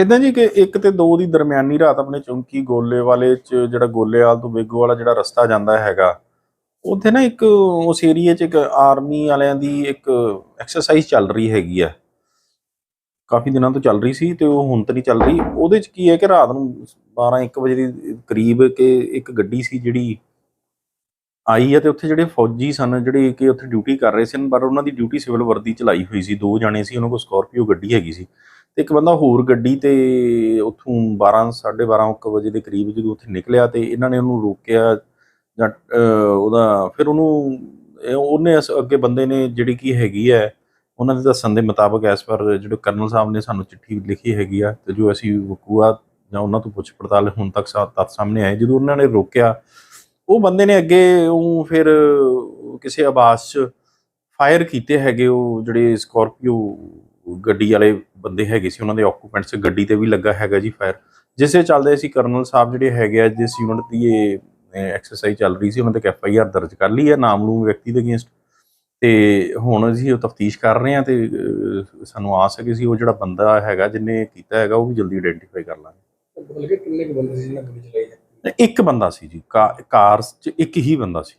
ਇਦਾਂ ਜੀ ਕਿ ਇੱਕ ਤੇ ਦੋ ਦੀ ਦਰਮਿਆਨੀ ਰਾਤ ਆਪਣੇ ਚੌਂਕੀ ਗੋਲੇ ਵਾਲੇ ਚ ਜਿਹੜਾ ਗੋਲੇਵਾਲ ਤੋਂ ਬੇਗੋ ਵਾਲਾ ਜਿਹੜਾ ਰਸਤਾ ਜਾਂਦਾ ਹੈਗਾ, ਉੱਥੇ ਨਾ ਇੱਕ ਉਸ ਏਰੀਏ 'ਚ ਇੱਕ ਆਰਮੀ ਵਾਲਿਆਂ ਦੀ ਇੱਕ ਐਕਸਰਸਾਈਜ਼ ਚੱਲ ਰਹੀ ਹੈਗੀ ਆ। ਕਾਫੀ ਦਿਨਾਂ ਤੋਂ ਚੱਲ ਰਹੀ ਸੀ ਤੇ ਉਹ ਹੁਣ ਤਾਂ ਨਹੀਂ ਚੱਲ ਰਹੀ। ਉਹਦੇ 'ਚ ਕੀ ਹੈ ਕਿ ਰਾਤ ਨੂੰ 12 1 ਵਜੇ ਦੇ ਕਰੀਬ ਕਿ ਇੱਕ ਗੱਡੀ ਸੀ ਜਿਹੜੀ ਆਈ ਹੈ ਤੇ ਉੱਥੇ ਜਿਹੜੇ ਫੌਜੀ ਸਨ, ਜਿਹੜੇ ਕਿ ਉੱਥੇ ਡਿਊਟੀ ਕਰ ਰਹੇ ਸਨ, ਪਰ ਉਹਨਾਂ ਦੀ ਡਿਊਟੀ ਸਿਵਲ ਵਰਦੀ ਚ ਲਾਈ ਹੋਈ ਸੀ। ਦੋ ਜਾਣੇ ਸੀ, ਉਹਨਾਂ ਕੋਲ ਸਕਾਰਪੀਓ ਗੱਡੀ ਹੈਗੀ ਸੀ। ਤੇ ਇੱਕ ਬੰਦਾ ਹੋਰ ਗੱਡੀ ਤੇ ਉੱਥੋਂ 12 12:30 ਇੱਕ ਵਜੇ ਦੇ ਕਰੀਬ ਜਦੋਂ ਉੱਥੇ ਨਿਕਲਿਆ ਤੇ ਇਹਨਾਂ ਨੇ ਉਹਨੂੰ ਰੋਕਿਆ ਜਾਂ ਉਹਦਾ ਫਿਰ ਉਹਨੂੰ ਉਹਨੇ ਇਸ ਅੱਗੇ ਬੰਦੇ ਨੇ ਜਿਹੜੀ ਕੀ ਹੈਗੀ ਹੈ, ਉਹਨਾਂ ਦੇ ਦੱਸਣ ਦੇ ਮੁਤਾਬਕ ਐਸ ਪਰ ਜਿਹੜੇ ਕਰਨਲ ਸਾਹਿਬ ਨੇ ਸਾਨੂੰ ਚਿੱਠੀ ਲਿਖੀ ਹੈਗੀ ਆ ਤੇ ਜੋ ਅਸੀਂ ਵਕੂਆ ਜਾਂ ਉਹਨਾਂ ਤੋਂ ਪੁੱਛ ਪੜਤਾਲ ਹੁਣ ਤੱਕ ਸਾ- ਸਾਹਮਣੇ ਆਏ, ਜਦੋਂ ਉਹਨਾਂ ਨੇ ਰੋਕਿਆ, ਉਹ ਬੰਦੇ ਨੇ ਅੱਗੇ ਉਹ ਫਿਰ ਕਿਸੇ ਆਵਾਜ਼ 'ਚ ਫਾਇਰ ਕੀਤੇ ਹੈਗੇ ਉਹ ਜਿਹੜੇ ਸਕਾਰਪੀਓ ਗੱਡੀ ਵਾਲੇ ਬੰਦੇ ਹੈਗੇ ਸੀ ਉਹਨਾਂ ਦੇ ਆਕੂਪੈਂਟਸ ਗੱਡੀ ਤੇ ਵੀ ਲੱਗਾ ਹੈਗਾ ਜੀ ਫਾਇਰ ਜਿਸੇ ਚੱਲਦੇ ਸੀ ਕਰਨਲ ਸਾਹਿਬ ਜਿਹੜੇ ਹੈਗੇ ਆ ਜਿਸ ਯੂਨਿਟ ਦੀ ਇਹ ਐਕਸਰਸਾਈਜ਼ ਚੱਲ ਰਹੀ ਸੀ ਉਹਨਾਂ ਤੇ ਐਫ ਆਈ ਆਰ ਦਰਜ ਕਰ ਲਈ ਹੈ ਨਾਮਲੂਮ ਵਿਅਕਤੀ ਦੇ ਅਗੇਂਸਟ ਤੇ ਹੁਣ ਅਸੀਂ ਉਹ ਤਫਤੀਸ਼ ਕਰ ਰਹੇ ਹਾਂ ਤੇ ਸਾਨੂੰ ਆਸ ਹੈ ਕਿ ਅਸੀਂ ਉਹ ਜਿਹੜਾ ਬੰਦਾ ਹੈਗਾ ਜਿਹਨੇ ਕੀਤਾ ਹੈਗਾ ਉਹ ਵੀ ਜਲਦੀ ਆਇਡੈਂਟੀਫਾਈ ਕਰ ਲਾਂਗੇ। ਲੱਗੇ ਕਿੰਨੇ ਕੁ ਬੰਦੇ ਸੀ ਜਿਹਨਾਂ ਗੱਡੀ ਚਲਾਈ ਹੈ? ਇੱਕ ਬੰਦਾ ਸੀ ਜੀ ਕਾਰ 'ਚ ਇੱਕ ਹੀ ਬੰਦਾ ਸੀ।